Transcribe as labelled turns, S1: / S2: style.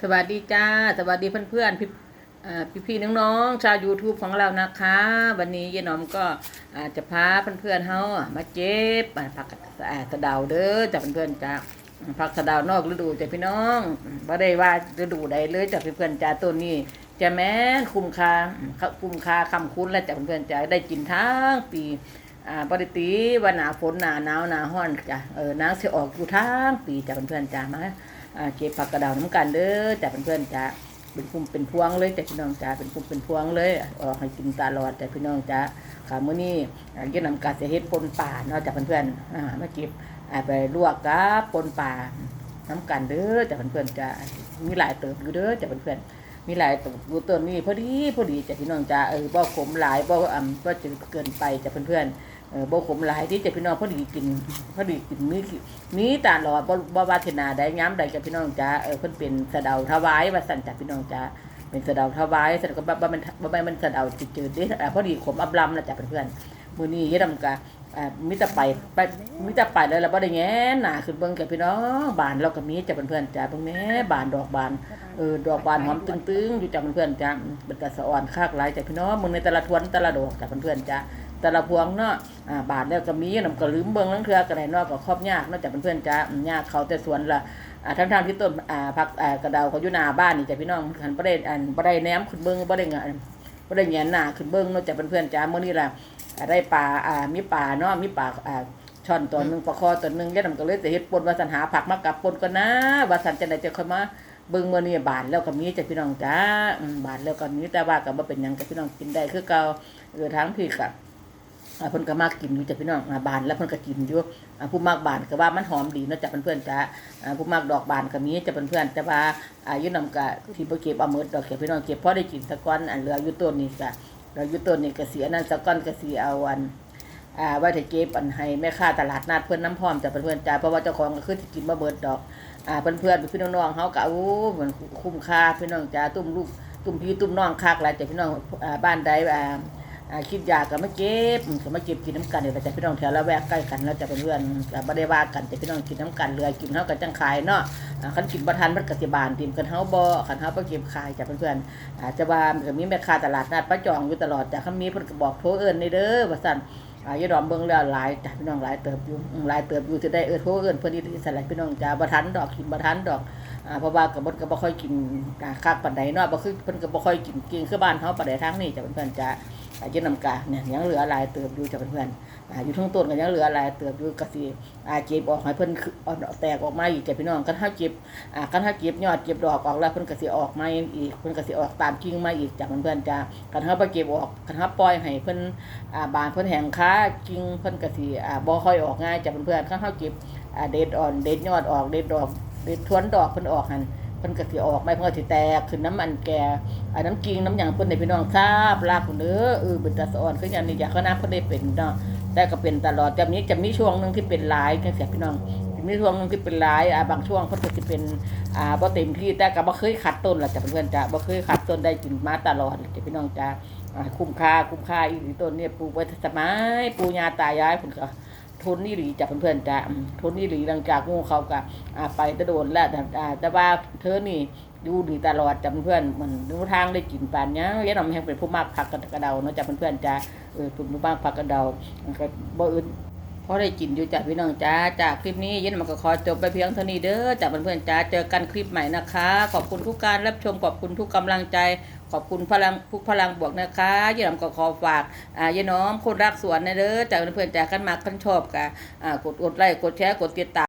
S1: สวัสดีจ้า สวัสดีเพื่อนๆพี่อ่าพี่ๆน้องๆชาว YouTube ของเรานะคะ วันนี้ยายหนอมก็อาจจะพาเพื่อนๆเฮาอะมาเจ็บอ่าผักอ่าสะเดาเด้อจากเพื่อนๆจ้าผักสะเดานอกฤดูจ้ะพี่น้องบ่ได้ว่าฤดูใดเลยจากเพื่อนๆจ้าต้นนี้จะแม้คุ้มค่าคุ้มค่าคำคุ้นและจากเพื่อนๆจ้าได้กินทั้งปีอ่าปกติว่าหนาฝนหนาหนาวหนาร้อนจ้ะเออน้ำสิออกอยู่ทั้งปีจ้ะเพื่อนๆจ้ามา เก็บผักกระดาวน้ำกันเด้อจ้ะเพื่อนๆจ้าเป็นพุ่มเป็นพวงเลยจ้ะพี่น้องจ้าเป็นพุ่มเป็นพวงเลยออกให้กินตลอดจ้ะพี่น้องจ้าค่ะมื้อนี้อ่าเย็นนำกาเสียเฮ็ดปนป่าเนาะจ้ะเพื่อนๆอ่ามาเก็บอ่าไปลวกกับปนป่าน้ำกันเด้อจ้ะเพื่อนๆจ้ามีหลายเติบอยู่เด้อจ้ะเพื่อนๆมีหลายเตัวดูต้นนี้พอดีพอดีจ้ะพี่น้องจ้าเออบ่ขมหลายบ่อ่ำบ่จะเกินไปจ้ะเพื่อนๆ เออบ่ขมหลายที่จะพี่น้องพอดีกินพอดีกินมีมีตาหลอดบ่บ่วาเทนาได้ย้ำใดจ้ะพี่น้องจ้าเออเพิ่นเป็นสะเดาถวายว่าสั่นจ้ะพี่น้องจ้าเป็นสะเดาถวายสะเดาก็บ่บ่ม่นบ่แม่มันสะเดาจืดๆเด้อพอดีขมอับลำนะจ้ะเพื่อนๆมื้อนี้ยายดำกะอ่ามิแต่ไปไปมิแต่ไปเลยแล้วบ่ได้แงนหน้าขึ้นเบิ่งกับพี่น้องบานเราก็มีจ้ะเพื่อนๆจ้าเบิ่งแหน่บานดอกบานเออดอกบานหอมตึงๆอยู่จากเพื่อนๆจ้าเป็นตาสะอ่อนคากหลายจากพี่น้องมึงในแต่ละทวนแต่ละดอกจากเพื่อนๆจ้า แต่ละพวงเนาะอ่าบานแล้วก็มีนำก็ลืมเบิ่งลังเทือกันไหนเนาะก็ครอบยากเนาะจากเพื่อนๆจ้ายากเขาแต่สวนละอ่าทั้งๆที่ต้นอ่าผักอ่ากระเดาเขาอยู่หน้าบ้านนี่จ้ะพี่น้องหันบ่ได้อันบ่ได้แหนมขึ้นเบิ่งบ่ได้งานบ่ได้แหงนหน้าขึ้นเบิ่งเนาะจากเพื่อนๆจ้ามื้อนี้ล่ะได้ปลาอ่ามีปลาเนาะมีปลาอ่าช่อนตัวหนึ่งปลาคอตัวหนึ่งยายนำก็เลยจะเฮ็ดปนวาสันหาผักมากับปนก่อนนะวาสันจังไดจะค่อยมาเบิ่งเมื้อนี้บานแล้วก็มีจ้ะพี่น้องจ้าบานแล้วก็มีแต่ว่าก็บ่เป็นหยังกับพี่น้องกินได้คือเก่าเออทั้งพี่ก็ อ่าเพิ่นก็มักกินอยู่จ้ะพี่น้องอ่าบานแล้วเพิ่นก็กินอยู่อ่าผู้มักบานก็ว่ามันหอมดีเนาะจ้ะเพื่อนๆจ้าอ่าผู้มักดอกบานก็มีจ้ะเพื่อนๆแต่ว่าอ่าอยู่นำก็ที่บ่เก็บเอาหมดดอกเก็บพี่น้องเก็บพอได้กินสักก้อนอันเหลืออยู่ต้นนี้ก็เหลืออยู่ต้นนี้ก็สิอันนั้นสักก้อนก็สิเอาอันอ่าไว้ถ้าเก็บอันให้แม่ค้าตลาดนัดเพิ่นน้ำพร้อมจ้ะเพื่อนๆจ้าเพราะว่าเจ้าของก็คือสิกินบ่เบิดดอกอ่าเพื่อนๆพี่น้องๆเขาก็โอ้เหมือนคุ้มค่าพี่น้องจ้าตุ้มลูกตุ้มพี่ตุ้มน้องคักหลายจ้ะพี่น้องอ่าบ้านใดอ่าอ่า คิดอยากก็มาเก็บก็มาเก็บกินน้ำกันเนี่แหละจ้ะพี่น้องแถวละแวกใกล้กันแล้วจะเป็นเพื่อนก็บ่ได้ว่ากันจ้ะพี่น้องกินน้ำกันเรือกินเฮาก็จังขายเนาะอ่าคันกินบ่ทันมันก็สิบานติมกันเฮาบ่คันเฮาบ่เก็บขายจ้ะเพื่อนๆจะว่าก็มีแม่ค้าตลาดนัดประจองอยู่ตลอดจ้ะคันมีเพิ่นก็บอกโทรเอิ้นนี่เด้อว่าซั่นอายายดอมเบิ่งแล้วหลายจ้ะพี่น้องหลายเติบอยู่หลายเติบอยู่จะได้เอิ้นโทรเอิ้นเพิ่นนี่สลายพี่น้องจ้าบ่ทันดอกกินบ่ทันดอกอ่าเพราะว่าก็บ่ก็บ่ค่อยกินอ่าคักปานใดเนาะบ่คือเพิ่นก็บ่ค่อยกินก่งคือบ้านเฮาปานใดทางนี้จ้ะเพื่นจ้า อาเย็นน้ำกาเนี่ยยังเหลือหลายเติบอยู่จ้ะเพื่อนอ่าอยู่ทั้งต้นก็ยังเหลือหลายเติบอยู่ก็สิอ่าเก็บออกให้เพิ่นคือเอาแตกออกมาอีกจ้ะพี่น้องคันเฮาเก็บอ่าคันเฮาเก็บยอดเก็บดอกออกแล้วเพิ่นก็สิออกมาอีกเพิ่นก็สิออกตามกิ่งมาอีกจ้ะเพื่อนจ้าคันเฮาบ่เก็บออกคันเฮาปล่อยให้เพิ่นอ่าบานเพิ่นแหงค้ากิ่งเพิ่นก็สิอ่าบ่ค่อยออกง่ายจ้ะเพื่อนๆข้างเฮาเก็บอ่าเด็ดอ่อนเด็ดยอดออกเด็ดดอกเด็ดทวนดอกเพิ่นออกหัน พิ่นก็สิออกไม่เพิ่นก็สิแตกขึ้นน้ำมันแก่อ่าน้ำกิ่งน้ำหยังเพิ่นให้พี่น้องทราบลากเนเด้อเออเป็นตาสะอ่อนคือหยังนี่อยากเขาน้าเพิ่นได้เป็นเนาะแต่ก็เป็นตลอดจะมีจะมีช่วงหนึงที่เป็นหลายจังซี่พี่น้องจะมีช่วงหนึงที่เป็นหลายอ่าบางช่วงเพิ่นก็สิเป็นอ่าบ่เต็มที่แต่ก็บ่เคยขัดต้นล่ะจ้ะเพื่อนๆจ้ะบ่เคยขัดต้นได้กินมาตลอดจ้ะพี่น้องจ้ะอ่าคุ้มค่าคุ้มค่าอีหลีต้นเนี่ยปลูกไว้สมัยปู่ย่าตายายผมก็ ทนนี่หลีจากเพื่อนๆจ้ะอืมทนนี่หลีหลังจากงูเขาก็ไปตะโดนแล้วแต่แต่ว่าเธอนี่อยู่ดีตลอดจากเพื่อนๆมันรู้ทางได้กินปานเนี้ยยันนำแห่งเป็นผู้มากผักกระเดาเนาะจากเพื่อนๆจ้ะเออผู้มากผักกระเดาก็บ่อื่นพอได้กินอยู่จากพี่น้องจ้าจากคลิปนี้ยันมันก็ขอจบไปเพียงเท่านี้เด้อจากเพื่อนๆจ้าเจอกันคลิปใหม่นะคะ ขอบคุณทุกการรับชมขอบคุณทุกกำลังใจ ขอบคุณพลังทุกพลังบวกนะคะยี่หลำก็ขอฝากอ่ายายน้อมคนรักสวนนะเด้อจากเพื่อนๆจากกันมากกันชอบกะอ่ากดกดไลค์กดแชร์กดติดตาม